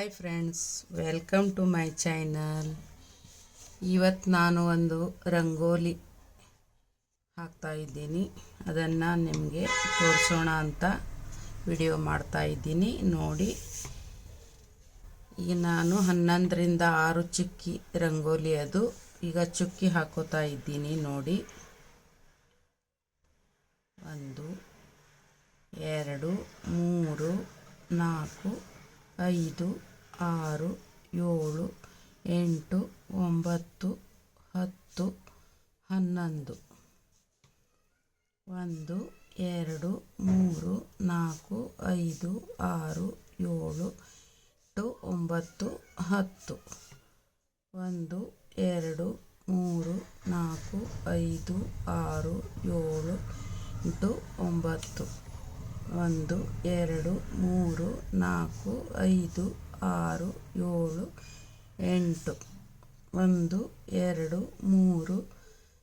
Hi friends welcome to my channel ಇವತ್ತು ನಾನು ಒಂದು ರಂಗೋಲಿ ಹಾಕ್ತಾ ಇದ್ದೀನಿ. ಅದನ್ನು ನಿಮಗೆ ತೋರಿಸೋಣ ಅಂತ ವಿಡಿಯೋ ಮಾಡ್ತಾ ಇದ್ದೀನಿ. ನೋಡಿ. ಈಗ ನಾನು ಹನ್ನೊಂದರಿಂದ ಆರು ಚುಕ್ಕಿ ರಂಗೋಲಿ ಅದು ಈಗ ಚುಕ್ಕಿ ಹಾಕೋತಾ ಇದ್ದೀನಿ. ನೋಡಿ. ಒಂದು, ಎರಡು, ಮೂರು, ನಾಲ್ಕು, ಐದು ಆರು, ಏಳು, ಎಂಟು, ಒಂಬತ್ತು, ಹತ್ತು, ಹನ್ನೊಂದು. ಒಂದು, ಎರಡು, ಮೂರು, ನಾಲ್ಕು, ಐದು, ಆರು, ಏಳು, ಎಂಟು, ಒಂಬತ್ತು, ಹತ್ತು. ಒಂದು, ಎರಡು, ಮೂರು, ನಾಲ್ಕು, ಐದು, ಆರು, ಏಳು, ಎಂಟು, ಒಂಬತ್ತು. ಒಂದು, ಎರಡು, ಮೂರು, ನಾಲ್ಕು, ಐದು ಆರು, ಏಳು, ಎಂಟು, ಒಂದು, ಎರಡು, ಮೂರು,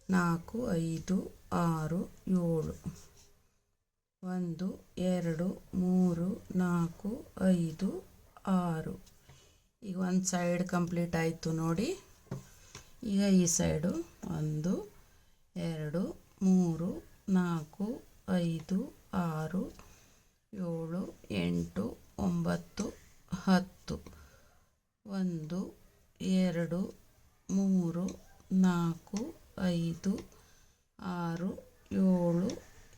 ನಾಲ್ಕು, ಐದು, ಆರು, ಏಳು, ಒಂದು, ಎರಡು, ಮೂರು, ನಾಲ್ಕು, ಐದು, ಆರು. ಈಗ ಒಂದು ಸೈಡ್ ಕಂಪ್ಲೀಟ್ ಆಯಿತು ನೋಡಿ. ಈಗ ಈ ಸೈಡು ಒಂದು, ಎರಡು, ಮೂರು, ನಾಲ್ಕು, ಐದು, ಆರು, ಏಳು, ಎಂಟು, ಒಂಬತ್ತು ಹತ್ತು, ಒಂದು, ಎರಡು, ಮೂರು, ನಾಲ್ಕು, ಐದು, ಆರು, ಏಳು,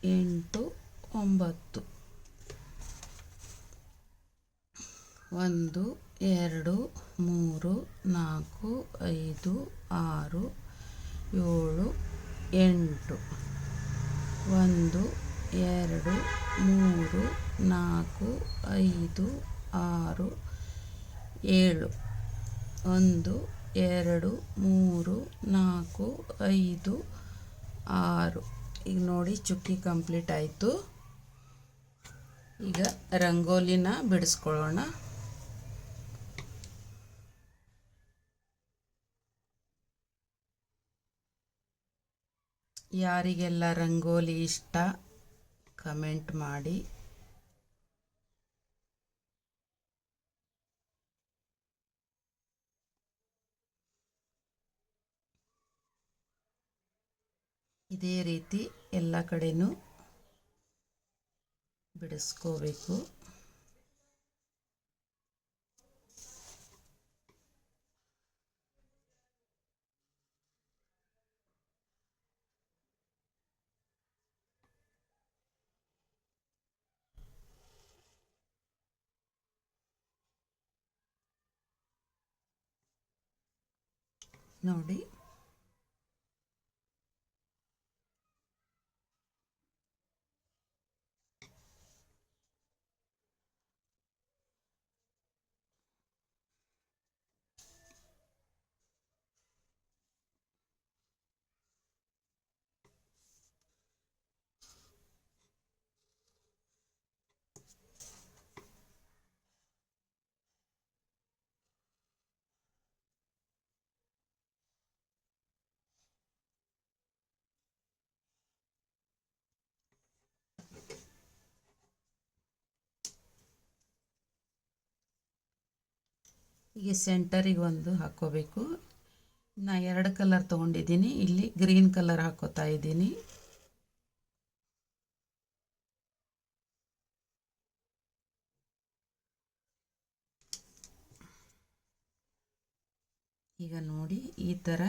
ಎಂಟು, ಒಂಬತ್ತು. ಒಂದು, ಎರಡು, ಮೂರು, ನಾಲ್ಕು, ಐದು, ಆರು, ಏಳು, ಎಂಟು. ಒಂದು, ಎರಡು, ಮೂರು, ನಾಲ್ಕು, ಐದು ಆರು, ಏಳು, ಒಂದು, ಎರಡು, ಮೂರು, ನಾಲ್ಕು, ಐದು, ಆರು. ಈಗ ನೋಡಿ ಚುಕ್ಕಿ ಕಂಪ್ಲೀಟ್ ಆಯಿತು. ಈಗ ರಂಗೋಲಿನ ಬಿಡಿಸ್ಕೊಳ್ಳೋಣ. ಯಾರಿಗೆಲ್ಲ ರಂಗೋಲಿ ಇಷ್ಟ, ಕಮೆಂಟ್ ಮಾಡಿ. ಇದೇ ರೀತಿ ಎಲ್ಲ ಕಡೆನೂ ಬಿಡಿಸ್ಕೋಬೇಕು. ನೋಡಿ. ಈಗ ಸೆಂಟರಿಗೆ ಒಂದು ಹಾಕ್ಕೋಬೇಕು. ನಾ ಎರಡು ಕಲರ್ ತೊಗೊಂಡಿದ್ದೀನಿ. ಇಲ್ಲಿ ಗ್ರೀನ್ ಕಲರ್ ಹಾಕೋತಾ ಇದ್ದೀನಿ. ಈಗ ನೋಡಿ ಈ ಥರ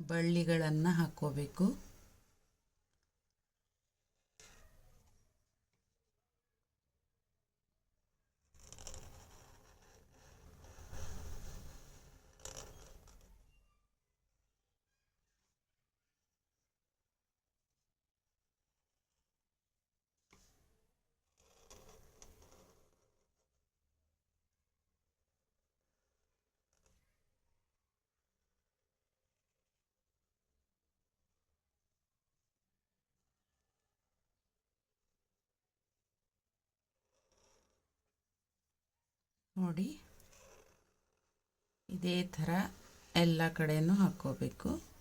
ಬಳ್ಳಿಗಳನ್ನು ಹಾಕ್ಕೋಬೇಕು. ನೋಡಿ. ಇದೇ ಥರ ಎಲ್ಲ ಕಡೆಯೂ ಹಾಕ್ಕೋಬೇಕು.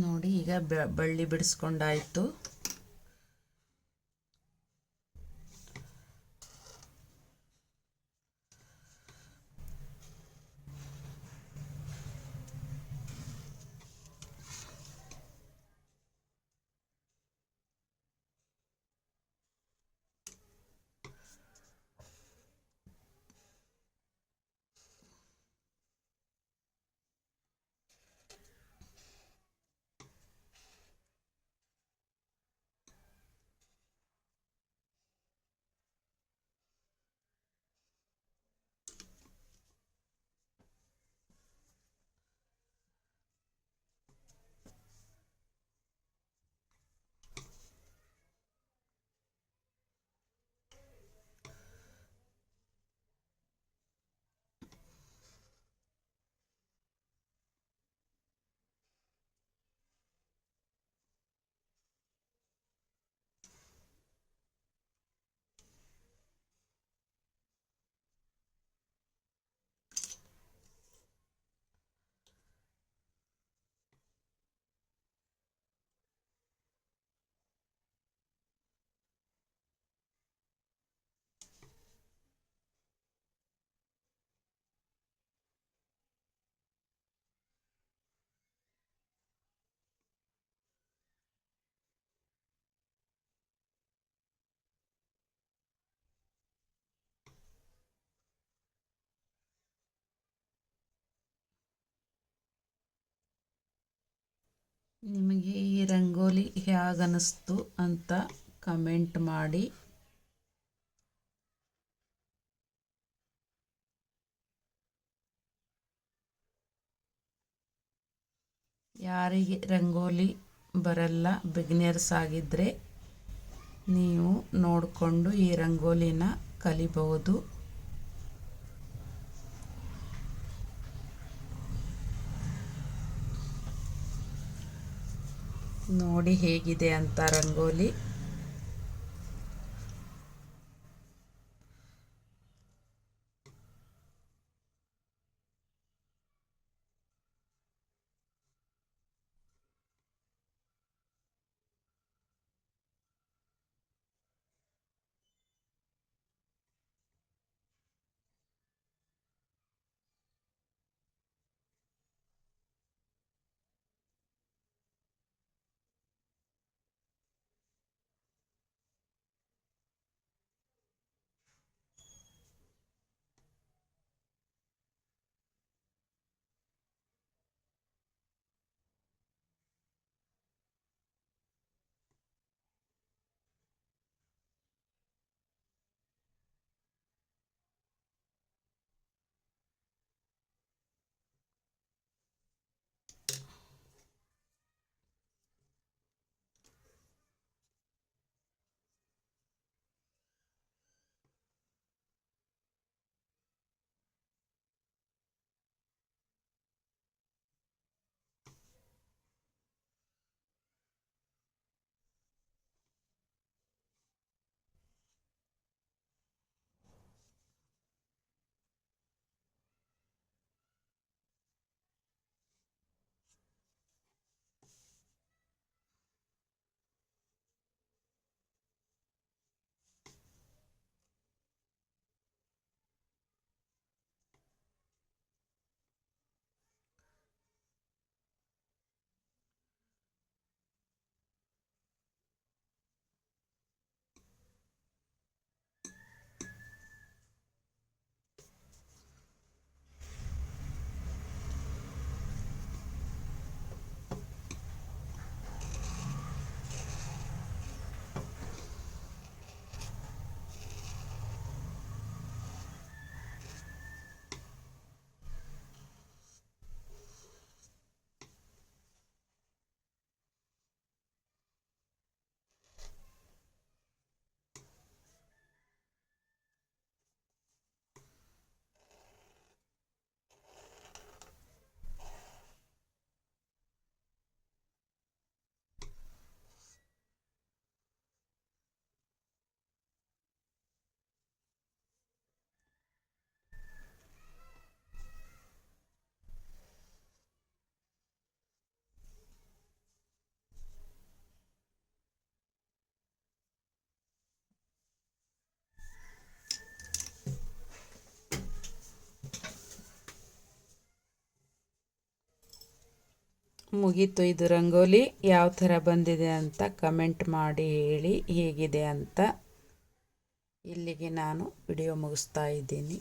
ನೋಡಿ ಈಗ ಬಳ್ಳಿ ಬಿಡಿಸ್ಕೊಂಡಾಯ್ತು. ನಿಮಗೆ ಈ ರಂಗೋಲಿ ಹೇಗನ್ನಿಸ್ತು ಅಂತ ಕಮೆಂಟ್ ಮಾಡಿ. ಯಾರಿಗೆ ರಂಗೋಲಿ ಬರಲ್ಲ ಬಿಗಿನರ್ಸ್ ಆಗಿದ್ದರೆ ನೀವು ನೋಡಿಕೊಂಡು ಈ ರಂಗೋಲಿನ ಕಲಿಬಹುದು. ನೋಡಿ ಹೇಗಿದೆ ಅಂತ ರಂಗೋಲಿ. ಮುಗೀತು ಇದು ರಂಗೋಲಿ. ಯಾವ ಥರ ಬಂದಿದೆ ಅಂತ ಕಮೆಂಟ್ ಮಾಡಿ ಹೇಳಿ ಹೇಗಿದೆ ಅಂತ ಇಲ್ಲಿಗೆ ನಾನು ವಿಡಿಯೋ ಮುಗಿಸ್ತಾ ಇದ್ದೀನಿ.